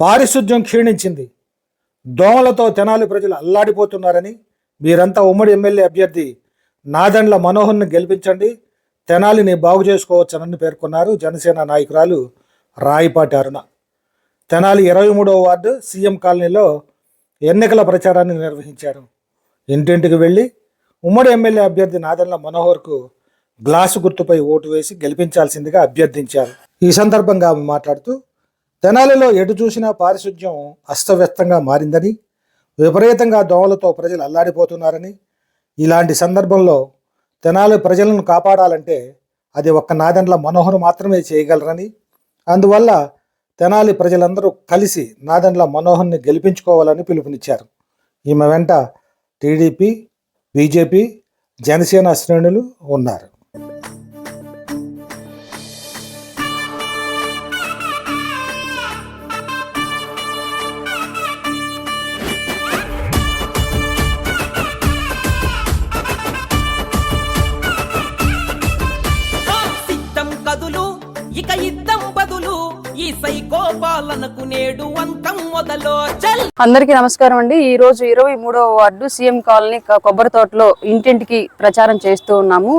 పారిశుద్ధ్యం క్షీణించింది. దోమలతో తెనాలి ప్రజలు అల్లాడిపోతున్నారని మీరంతా ఉమ్మడి ఎమ్మెల్యే అభ్యర్థి నాదండ్ల మనోహర్ని గెలిపించండి తెనాలిని బాగు చేసుకోవచ్చనని పేర్కొన్నారు జనసేన నాయకురాలు రాయిపాటి అరుణ. తెనాలి ఇరవై మూడవ వార్డు సీఎం కాలనీలో ఎన్నికల ప్రచారాన్ని నిర్వహించారు. ఇంటింటికి వెళ్ళి ఉమ్మడి ఎమ్మెల్యే అభ్యర్థి నాదెండ్ల మనోహర్కు గ్లాసు గుర్తుపై ఓటు వేసి గెలిపించాల్సిందిగా అభ్యర్థించారు. ఈ సందర్భంగా ఆమె మాట్లాడుతూ తెనాలిలో ఎటు చూసినా పారిశుధ్యం అస్తవ్యస్తంగా మారిందని విపరీతంగా దోమలతో ప్రజలు అల్లాడిపోతున్నారని ఇలాంటి సందర్భంలో తెనాలి ప్రజలను కాపాడాలంటే అది ఒక్క నాదెండ్ల మనోహర్ మాత్రమే చేయగలరని అందువల్ల తెనాలి ప్రజలందరూ కలిసి నాదెండ్ల మనోహర్ని గెలిపించుకోవాలని పిలుపునిచ్చారు. ఈమె వెంట టీడీపీ బీజేపీ జనసేన శ్రేణులు ఉన్నారు. ఈ సైకో పాలనకు నేడు అంతం చల్. అందరికీ నమస్కారం అండి. ఈ రోజు ఇరవై మూడవ వార్డు సీఎం కాలనీ కొబ్బరి తోటలో ఇంటింటికి ప్రచారం చేస్తూ ఉన్నాము.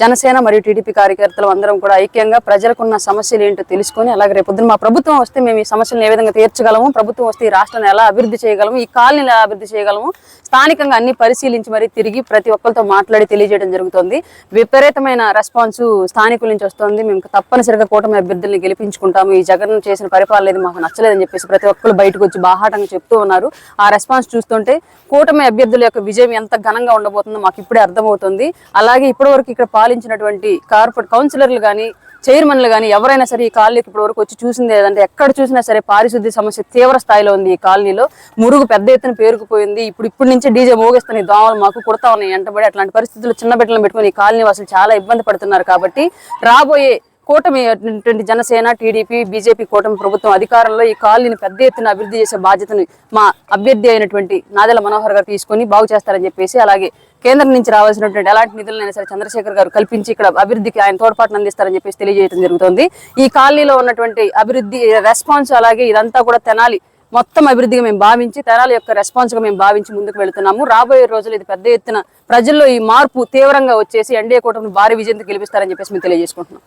జనసేన మరియు టీడీపీ కార్యకర్తలు అందరం కూడా ఐక్యంగా ప్రజలకున్న సమస్యలు ఏంటో తెలుసుకొని అలాగే రేపు మా ప్రభుత్వం వస్తే మేము ఈ సమస్యలను ఏ విధంగా తీర్చగలము? ప్రభుత్వం వస్తే ఈ రాష్ట్రాన్ని ఎలా అభివృద్ధి చేయగలము? ఈ కాలనీని ఎలా అభివృద్ధి చేయగలము? స్థానికంగా అన్ని పరిశీలించి మరి తిరిగి ప్రతి ఒక్కరితో మాట్లాడి తెలియజేయడం జరుగుతుంది. విపరీతమైన రెస్పాన్స్ స్థానికుల నుంచి వస్తుంది. మేము తప్పనిసరిగా కూటమి అభ్యర్థుల్ని గెలిపించుకుంటాము. ఈ జగన్ చేసిన పరిపాలన ఏది మాకు నచ్చలేదని చెప్పేసి ప్రతి ఒక్కరు బయటకు వచ్చి బాహాటంగా చెప్తూ ఉన్నారు. ఆ రెస్పాన్స్ చూస్తుంటే కూటమి అభ్యర్థుల యొక్క విజయం ఎంత ఘనంగా ఉండబోతుందో మాకు ఇప్పుడే అర్థమవుతుంది. అలాగే ఇప్పటివరకు ఇక్కడ పాలించినటువంటి కార్పొరేట్ కౌన్సిలర్లు కానీ చైర్మన్లు కానీ ఎవరైనా సరే ఈ కాలనీకి ఇప్పటి వరకు వచ్చి చూసింది ఏదంటే ఎక్కడ చూసినా సరే పారిశుద్ధ్య సమస్య తీవ్ర స్థాయిలో ఉంది ఈ కాలనీలో. మురుగు పెద్ద ఎత్తున పేరుకుపోయింది. ఇప్పుడు ఇప్పుడు నుంచే డీజే మోగిస్తాను దోమలు మాకు కుడతా ఉన్నాయి. ఎంటబడి అట్లాంటి పరిస్థితులు చిన్న బిడ్డలను పెట్టుకుని ఈ కాలనీ వాసులు చాలా ఇబ్బంది పడుతున్నారు కాబట్టి రాబోయే కూటమి అయినటువంటి జనసేన టీడీపీ బీజేపీ కూటమి ప్రభుత్వం అధికారంలో ఈ కాలనీని పెద్ద ఎత్తున అభివృద్ధి చేసే బాధ్యతను మా అభ్యర్థి అయినటువంటి నాదెల మనోహర్ గారు తీసుకొని బాగు చేస్తారని చెప్పేసి అలాగే కేంద్రం నుంచి రావాల్సినటువంటి ఎలాంటి నిధులైనా సరే చంద్రశేఖర్ గారు కల్పించి ఇక్కడ అభివృద్ధికి ఆయన తోడ్పాటును అందిస్తారని చెప్పేసి తెలియజేయడం జరుగుతుంది. ఈ కాలనీలో ఉన్నటువంటి అభివృద్ధి రెస్పాన్స్ అలాగే ఇదంతా కూడా తెనాలి. మొత్తం అభివృద్ధిగా మేము భావించి తెనాలి యొక్క రెస్పాన్స్గా మేము భావించి ముందుకు వెళుతున్నాము. రాబోయే రోజులు ఇది పెద్ద ఎత్తున ప్రజల్లో ఈ మార్పు తీవ్రంగా వచ్చేసి ఎన్డీఏ కూటమిని భారీ విజయంతో గెలిపిస్తారని చెప్పేసి మేము తెలియజేసుకుంటున్నాం.